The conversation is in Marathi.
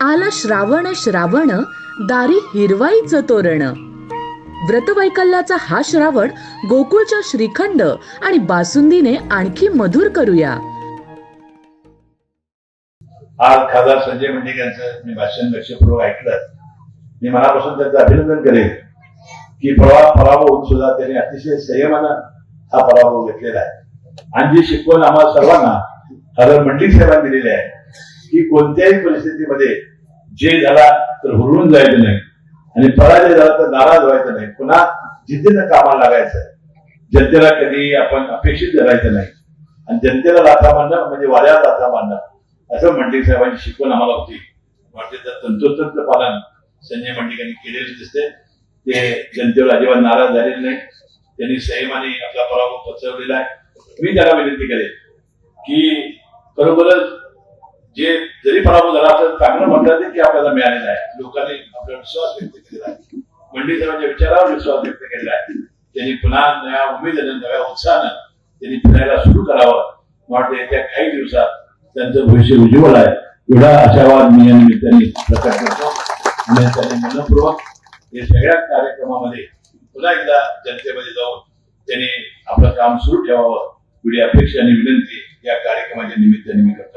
आला श्रावण श्रावण दारी हिरवाईचं तोरण. व्रतवैकल्याचा हा श्रावण गोकुळच्या श्रीखंड आणि बासुंदीने आणखी मधुर करूया. आज खासदार संजय मंडिक यांचं मी भाषण लक्षपूर्वक ऐकलं मी मनापासून त्यांचं अभिनंदन करेन की प्रवा पराभव होऊन सुद्धा त्यांनी अतिशय संयमानं हा पराभव घेतलेला आहे. आणि जी शिकवण आम्हाला सर्वांना खासदार मंडिक साहेबांनी दिलेली आहे. की कोणत्याही परिस्थितीमध्ये जे झाला तर हुरळून जायचं नाही. आणि पराजय झाला तर नाराज व्हायचं नाही. पुन्हा जिद्दीनं कामाला लागायचं. जनतेला कधी आपण अपेक्षित धरायचं नाही. आणि जनतेला लाथा मारणं म्हणजे वाऱ्याला लाथा मारणं. असं मंडळी साहेबांची शिकवण आम्हाला होती. वाटते तर तंतोतंत पालन संजय मंडिकांनी केलेले दिसते ते जनतेवर अजिबात नाराज झालेले नाही. त्यांनी संयमाने आपला पराभव पचवलेला आहे. मी त्याला विनंती करेन की बरोबरच जे जरी पराभव झाला तर चांगलं म्हणतात की आपल्याला मिळालेलं आहे. लोकांनी आपला विश्वास व्यक्त केलेला आहे. मंडळी साहेबांच्या विचारावर विश्वास व्यक्त केलेला आहे. त्यांनी पुन्हा नव्या उमेदीनं नव्या उत्साहानं त्यांनी फिरायला सुरू करावं. वाटते त्या येत्या काही दिवसात त्यांचं भविष्य उज्ज्वल आहे. एवढा आशावाद मी या निमित्ताने प्रकट करतो. आणि त्यांनी मनपूर्वक या सगळ्या कार्यक्रमामध्ये पुन्हा एकदा जनतेमध्ये जाऊन त्यांनी आपलं काम सुरू ठेवावं. एवढी अपेक्षा आणि विनंती या कार्यक्रमाच्या निमित्ताने मी करतो.